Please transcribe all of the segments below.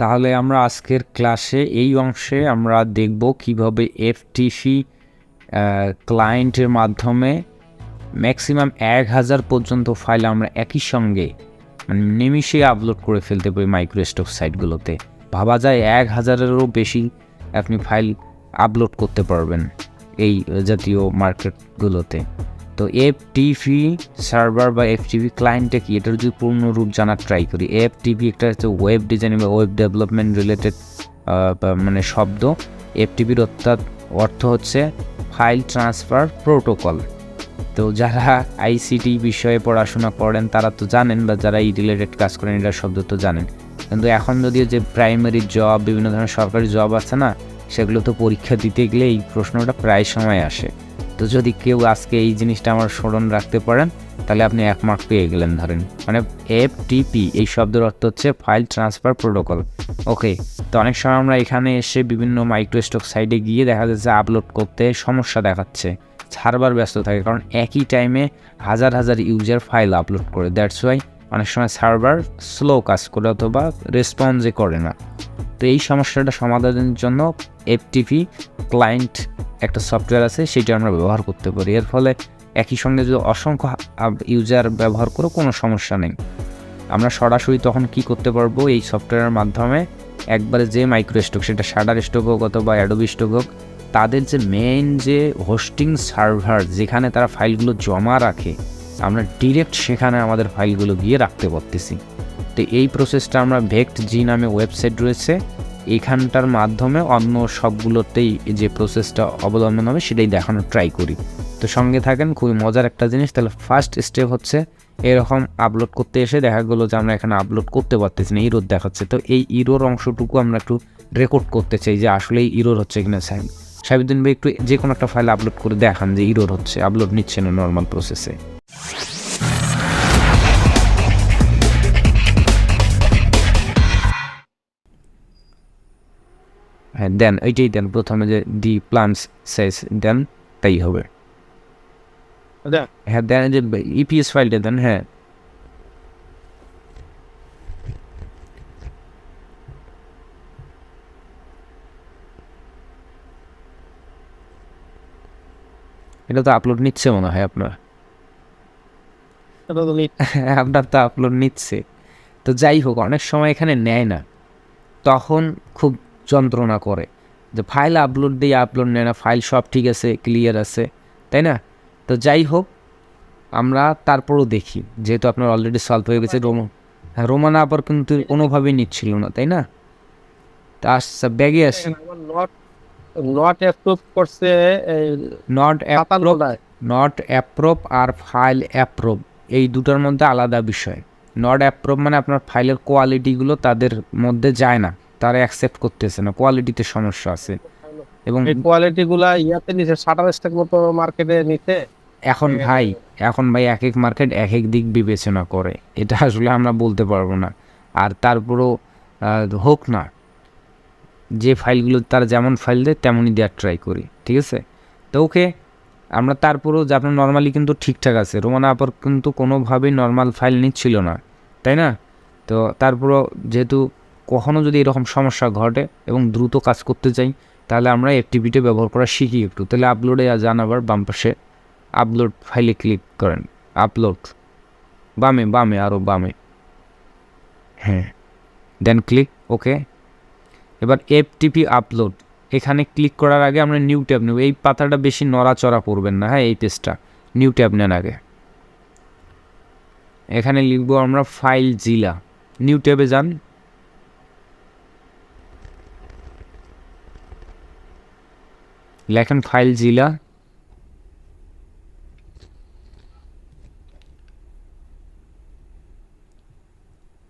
তাহলে আমরা আজকের ক্লাসে এই অংশে আমরা দেখব কীভাবে এফটিসি ক্লায়েন্টের মাধ্যমে ম্যাক্সিমাম এক হাজার পর্যন্ত ফাইল আমরা একই সঙ্গে মানে নিমিষে আপলোড করে ফেলতে পারি মাইক্রোস্টক সাইটগুলোতে ভাবা যায় এক হাজারেরও বেশি আপনি ফাইল আপলোড করতে পারবেন এই জাতীয় মার্কেটগুলোতে তো এফটিভি সার্ভার বা এফটিভি ক্লায়েন্টটা কি? এটার যদি পূর্ণ রূপ জানার ট্রাই করি। এফটিভি একটা হচ্ছে ওয়েব ডিজাইন বা ওয়েব ডেভেলপমেন্ট রিলেটেড মানে শব্দ। এফটিভির অর্থাৎ অর্থ হচ্ছে ফাইল ট্রান্সফার প্রোটোকল তো যারা আইসিটি বিষয়ে পড়াশোনা করেন, তারা তো জানেন বা যারা এই রিলেটেড কাজ করেন এটার শব্দ তো জানেন। কিন্তু এখন যদিও যে প্রাইমারি জব বিভিন্ন ধরনের সরকারি জব আছে না, সেগুলো তো পরীক্ষা দিতে গেলে এই প্রশ্নটা প্রায় সময় আসে। তো যদি কেউ আজকে এই জিনিসটা আমার স্মরণ রাখতে পারেন, তাহলে আপনি এক মার্ক পেয়ে গেলেন ধরেন। মানে এফ টিপি এই শব্দের অর্থ হচ্ছে ফাইল ট্রান্সফার প্রোটোকল ওকে তো অনেক সময় আমরা এখানে এসে বিভিন্ন মাইক্রোস্টক সাইটে গিয়ে দেখা যাচ্ছে আপলোড করতে সমস্যা দেখাচ্ছে। সার্ভার ব্যস্ত থাকে, কারণ একই টাইমে হাজার হাজার ইউজার ফাইল আপলোড করে। দ্যাটস ওয়াই অনেক সময় সার্ভার স্লো কাজ করে অথবা রেসপন্সই করে না। তো এই সমস্যাটা সমাধানের জন্য এফটিপি ক্লায়েন্ট একটা সফটওয়্যার আছে, সেটা আমরা ব্যবহার করতে পারি। এর ফলে একই সঙ্গে যদি অসংখ্য ইউজার ব্যবহার করে কোনো সমস্যা নেই। আমরা সরাসরি তখন কি করতে পারব? এই সফটওয়্যারের মাধ্যমে একবারে যে মাইক্রো স্টক সেটা শাডার স্টক হোক অথবা অ্যাডোবি স্টক হোক, তাদের যে মেইন যে হোস্টিং সার্ভার যেখানে তারা ফাইলগুলো জমা রাখে, আমরা ডিরেক্ট সেখানে আমাদের ফাইলগুলো গিয়ে রাখতে পারতেছি। তো এই প্রসেসটা আমরা ভেক্ট জি নামে ওয়েবসাইট রয়েছে। এখানটার মাধ্যমে অন্য সবগুলোতেই যে প্রসেসটা অবলম্বন হবে, সেটাই দেখানোর ট্রাই করি। তো সঙ্গে থাকেন, খুবই মজার একটা জিনিস, তাহলে ফার্স্ট স্টেপ হচ্ছে এরকম আপলোড করতে এসে দেখা গেলো যে আমরা এখানে আপলোড করতে পারতেছি না ইরোর দেখাচ্ছে। তো এই ইরোর অংশটুকু আমরা একটু রেকর্ড করতে চাই যে আসলেই ইরোর হচ্ছে কিনা সাহেব। সাহেবুদ্দিন ভাই, একটু যে কোনো একটা ফাইল আপলোড করে দেখান যে ইরোর হচ্ছে আপলোড নিচ্ছে না নর্মাল প্রসেসে হ্যাঁ দেন এইটাই দেন প্রথমে যে ডি প্লান্টস সাইজ দেন তাই হবে। হ্যাঁ দেন যে ইপিএস ফাইলটা দেন হ্যাঁ। এটা তো আপলোড নিচ্ছে মনে হয় আপনার। হ্যাঁ, আপনার তো আপলোড নিচ্ছে। তো যাই হোক অনেক সময় এখানে নেয় না। তখন খুব যন্ত্রণা করে। যে ফাইল আপলোড দিয়ে আপলোড নেয় না ফাইল সব ঠিক আছে ক্লিয়ার আছে তাই না? তো যাই হোক আমরা তারপরও দেখি। যেহেতু আপনার অলরেডি সলভ হয়ে গেছে রোমা হ্যাঁ রোমানা আবার কিন্তু কোনোভাবেই নিচ্ছিল না তাই না? তা আচ্ছা ব্যাগে আসি। নট অ্যাপ্রুভ করছে নট অ্যাপ্রোভ নট অ্যাপ্রোভ আর ফাইল অ্যাপ্রোভ এই দুটোর মধ্যে আলাদা বিষয়। নট অ্যাপ্রোভ মানে আপনার ফাইলের কোয়ালিটিগুলো তাদের মধ্যে যায় না। তারা অ্যাকসেপ্ট করতেছে না কোয়ালিটিতে সমস্যা আছে। এবং এই কোয়ালিটি গুলা ইয়াতে নিচে শাটার মতো মার্কেটে নিতে এখন ভাই এখন ভাই এক এক মার্কেট এক এক দিক বিবেচনা করে এটা আসলে আমরা বলতে পারব না। আর তারপরও হোক না যে ফাইলগুলো তারা যেমন ফাইল দেয় তেমনই দেওয়ার ট্রাই করি ঠিক আছে? তো ওকে আমরা তারপরেও যে আপনার নর্মালি কিন্তু ঠিকঠাক আছে রোমানা আপার কিন্তু কোনোভাবেই নর্মাল ফাইল নিচ্ছিল না তাই না? তো তারপরও যেহেতু কখনো যদি এরকম সমস্যা ঘটে এবং দ্রুত কাজ করতে চাই, তাহলে আমরা অ্যাক্টিভিটি ব্যবহার করা শিখি একটু। তাহলে আপলোডে যান আবার বাম পাশে আপলোড ফাইলে ক্লিক করেন। আপলোড বামে বামে আরও বামে। হ্যাঁ। দেন ক্লিক ওকে এবার এফটিপি আপলোড এখানে ক্লিক করার আগে আমরা নিউ ট্যাব নেব। এই পাতাটা বেশি নড়াচড়া করবেন না হ্যাঁ এই পেজটা নিউ ট্যাব নেন আগে। এখানে লিখব আমরা ফাইল জিলা নিউ ট্যাবে যান। লেখেন ফাইল জিলা।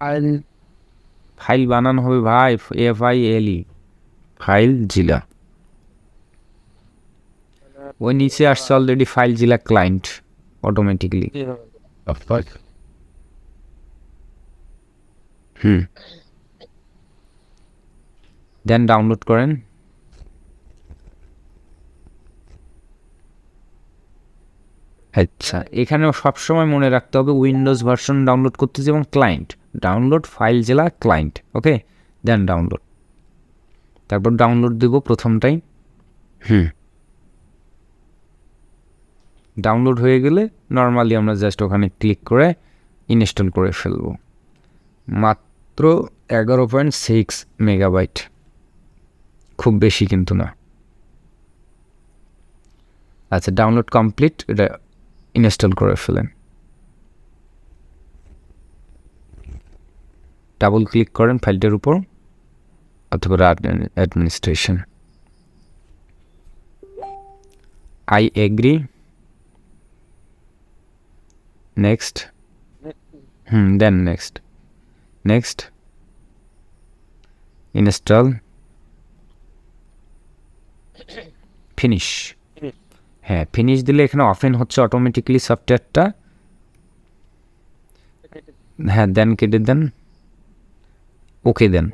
ফাইল ফাইল বানানো হবে ভাই F I L E FileZilla. ওই নিচে আসছে already FileZilla client automatically hmm. Then download করেন। আচ্ছা এখানেও সবসময় মনে রাখতে হবে উইন্ডোজ ভার্সন ডাউনলোড করতেছি এবং ক্লায়েন্ট ডাউনলোড ফাইল জেলা ক্লায়েন্ট ওকে দেন ডাউনলোড তারপর ডাউনলোড দেব প্রথমটাই। হুম। ডাউনলোড হয়ে গেলে নর্মালি আমরা জাস্ট ওখানে ক্লিক করে ইনস্টল করে ফেলব। মাত্র এগারো পয়েন্ট সিক্স মেগাবাইট খুব বেশি কিন্তু না। আচ্ছা ডাউনলোড কমপ্লিট এটা ইনস্টল করে ফেলেন। ডাবল ক্লিক করেন ফাইলটার উপর অথবা administration. I agree. Next. Hmm, then next. Next. Install. Finish. হ্যাঁ ফিনিশ দিলে এখানে অফেন হচ্ছে অটোমেটিক্যালি সফটওয়্যারটা হ্যাঁ দেন কেটে দেন। ওকে দেন।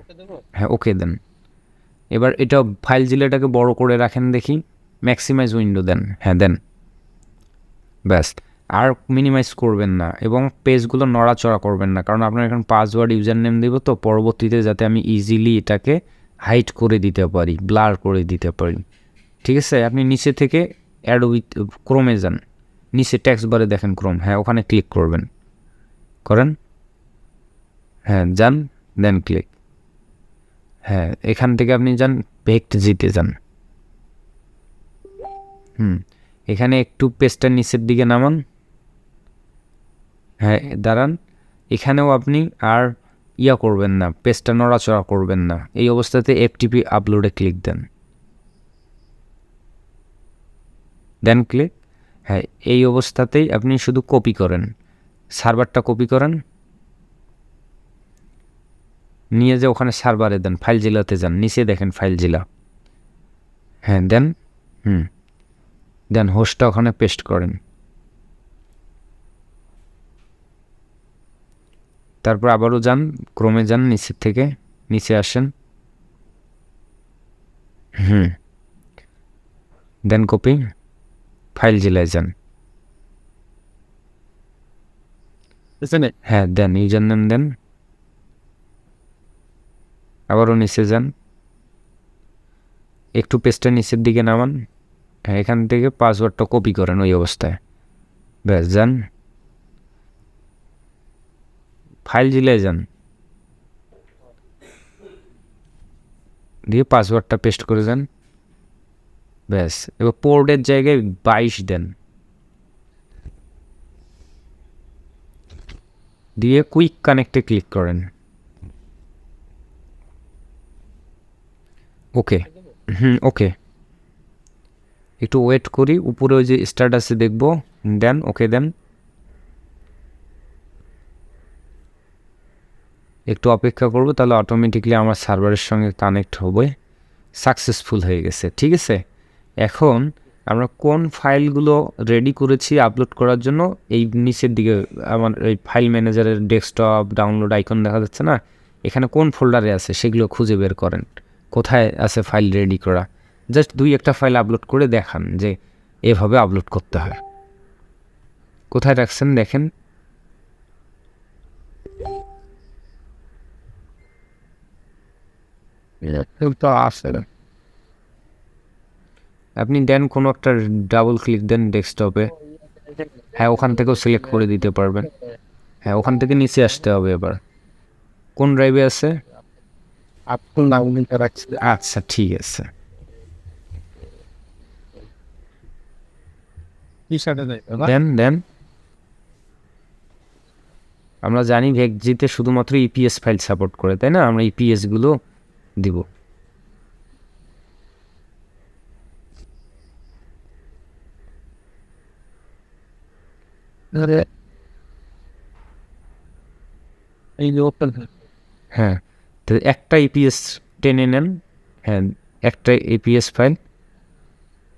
হ্যাঁ ওকে দেন। এবার এটা ফাইল জিলেটাকে বড় করে রাখেন দেখি। ম্যাক্সিমাইজ উইন্ডো দেন। হ্যাঁ দেন। ব্যাস। আর মিনিমাইজ করবেন না এবং পেজগুলো নড়াচড়া করবেন না। কারণ আপনার এখন পাসওয়ার্ড ইউজার নেম দেবো তো পরবর্তীতে যাতে আমি ইজিলি এটাকে হাইট করে দিতে পারি ব্লার করে দিতে পারি। ঠিক আছে? আপনি নিচে থেকে অ্যাড উইথ ক্রোমে যান। নিচে ট্যাক্স বারে দেখেন ক্রোম হ্যাঁ ওখানে ক্লিক করবেন। করেন? হ্যাঁ যান দেন ক্লিক হ্যাঁ এখান থেকে আপনি যান ভেক্ট জিতে যান। হুম, এখানে একটু পেজটা নিচের দিকে নামান। হ্যাঁ দাঁড়ান। এখানেও আপনি আর ইয়া করবেন না পেজটা নড়াচড়া করবেন না। এই অবস্থাতে এফটিপি আপলোডে ক্লিক দেন। দেন ক্লিক হ্যাঁ এই অবস্থাতেই আপনি শুধু কপি করেন। সার্ভারটা কপি করেন। নিয়ে যে ওখানে সার্ভারে দেন ফাইল জেলাতে যান, নিচে দেখেন ফাইল জেলা। হ্যাঁ দেন হুম। দেন হোস্টটা ওখানে পেস্ট করেন। তারপর আবারও যান, ক্রমে যান, নিচের থেকে, নিচে আসেন। হুম। দেন কপি ফাইল জেলায় যান। হ্যাঁ দেন ইউজার নেম দেন। আবারও নিচে যান। একটু পেজটা নিচের দিকে নামান। হ্যাঁ এখান থেকে পাসওয়ার্ডটা কপি করেন ওই অবস্থায়। ব্যাস যান। ফাইল জিলায় যান। দিয়ে পাসওয়ার্ডটা পেস্ট করে যান। ব্যাস, এবার পোর্টের জায়গায় বাইশ দেন। দিয়ে কুইক কানেক্টে ক্লিক করেন। ওকে, হুম, ওকে। একটু ওয়েট করি, উপরে ওই যে স্ট্যাটাসে দেখব, দেন, ওকে দেন। একটু অপেক্ষা করব, তাহলে অটোমেটিকলি আমার সার্ভারের সঙ্গে কানেক্ট হবে। সাকসেসফুল হয়ে গেছে, ঠিক আছে? এখন আমরা কোন ফাইলগুলো রেডি করেছি আপলোড করার জন্য, এই নিচের দিকে আমার এই ফাইল ম্যানেজারের ডেস্কটপ ডাউনলোড আইকন দেখা যাচ্ছে না, এখানে কোন ফোল্ডারে আছে সেগুলো খুঁজে বের করেন, কোথায় আছে ফাইল রেডি করা। জাস্ট দুই একটা ফাইল আপলোড করে দেখান যে এভাবে আপলোড করতে হয়। কোথায় রাখছেন দেখেন। তো আসছে না আপনি দেন কোনো একটা ডাবল ক্লিক দেন ডেস্কটপে হ্যাঁ ওখান থেকেও সিলেক্ট করে দিতে পারবেন। হ্যাঁ ওখান থেকে নিচে আসতে হবে এবার। কোন ড্রাইভে আছে? আচ্ছা ঠিক আছে। দেন দেন। আমরা জানি ভেকজিতে শুধুমাত্র ইপিএস ফাইল সাপোর্ট করে তাই না? আমরা ইপিএসগুলো দিব। ধরে এই যে ওপেন হ্যাঁ তো একটা ইপিএস টেনে নেন হ্যাঁ একটা ইপিএস ফাইল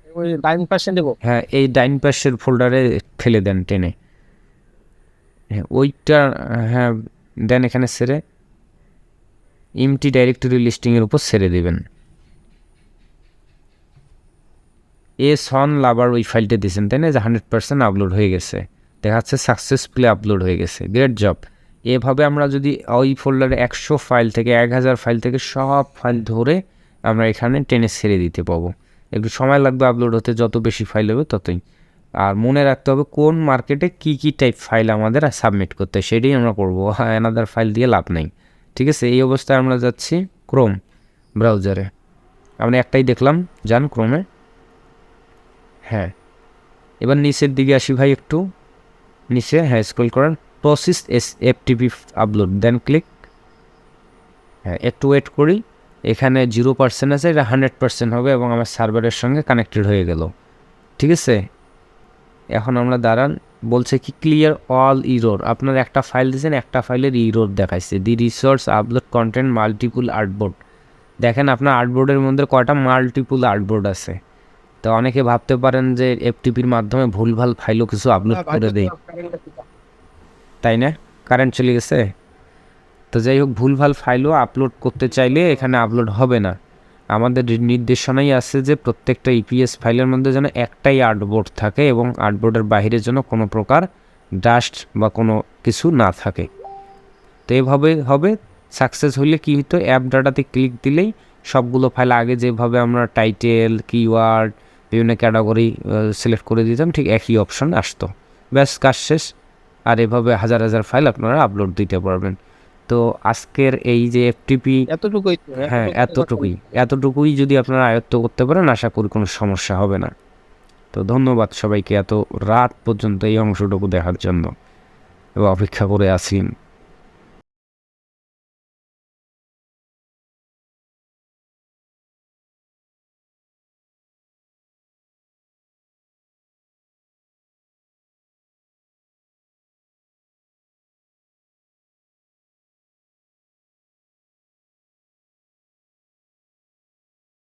ওই লাইন পাশে দেবো? হ্যাঁ এই ডাইন পাশের ফোল্ডারে ফেলে দেন টেনে। হ্যাঁ ওইটা হ্যাঁ দেন এখানে সেরে ইমটি ডাইরেক্টরি লিস্টিংয়ের উপর ছেড়ে দেবেন। এ সন লাভার ওই ফাইলটা দিয়েছেন তাই না? যে হান্ড্রেড পার্সেন্ট আপলোড হয়ে গেছে। দেখা যাচ্ছে সাকসেসফুলি আপলোড হয়ে গেছে। গ্রেট জব এভাবে আমরা যদি ওই ফোল্ডারে একশো ফাইল থেকে এক হাজার ফাইল থেকে সব ফাইল ধরে আমরা এখানে টেনে ছেড়ে দিতে পাবো। একটু সময় লাগবে আপলোড হতে, যত বেশি ফাইল হবে ততই। আর মনে রাখতে হবে কোন মার্কেটে কী কী টাইপ ফাইল আমাদের সাবমিট করতে হয়, সেটাই আমরা করব। অ্যানাদার ফাইল দিয়ে লাভ নেই। ঠিক আছে? এই অবস্থায় আমরা যাচ্ছি ক্রোম ব্রাউজারে আমরা একটাই দেখলাম যান ক্রোমে হ্যাঁ। এবার নিচের দিকে আসি ভাই একটু। নিচে হ্যাঁ স্ক্রল করেন প্রসেস এস এফটিপি আপলোড দেন ক্লিক হ্যাঁ একটু ওয়েট করি। এখানে জিরো পার্সেন্ট আছে, এটা হান্ড্রেড পার্সেন্ট হবে এবং আমার সার্ভারের সঙ্গে কানেক্টেড হয়ে গেল। ঠিক আছে? এখন আমরা দাঁড়ান, বলছে কি ক্লিয়ার অল ইরোর আপনার একটা ফাইল দিয়েছেন, একটা ফাইলের ইরোর দেখাইছে। The resource upload content multiple artboard দেখেন আপনার আর্টবোর্ডের মধ্যে কয়টা মাল্টিপুল আর্টবোর্ড আছে। তো অনেকে ভাবতে পারেন যে এফটিপির মাধ্যমে ভুলভাল ফাইলও কিছু আপলোড করে দেয় তাই না? কারেন্ট চলে গেছে? তো যাই হোক ভুলভাল ফাইলও আপলোড করতে চাইলে এখানে আপলোড হবে না। আমাদের নির্দেশনাই আছে যে প্রত্যেকটা ইপিএস ফাইলের মধ্যে যেন একটাই আর্টবোর্ড থাকে এবং আর্টবোর্ডের বাইরে যেন কোনো প্রকার ডাস্ট বা কোনো কিছু না থাকে। তো এভাবে হবে। সাকসেস হলে কী হতো অ্যাপ ডাটাতে ক্লিক দিলেই সবগুলো ফাইল আগে যেভাবে আমরা টাইটেল কিওয়ার্ড বিভিন্ন ক্যাটাগরি সিলেক্ট করে দিতাম ঠিক একই অপশন আসতো। ব্যাস কাজ শেষ। আর এভাবে হাজার হাজার ফাইল আপনারা আপলোড দিতে পারবেন। তো আজকের এই যে এফটিপি এতটুকুই হ্যাঁ এতটুকুই। এতটুকুই যদি আপনারা আয়ত্ত করতে পারেন আশা করি কোনো সমস্যা হবে না। তো ধন্যবাদ সবাইকে এত রাত পর্যন্ত এই অংশটুকু দেখার জন্য। এবং অপেক্ষা করে আছি।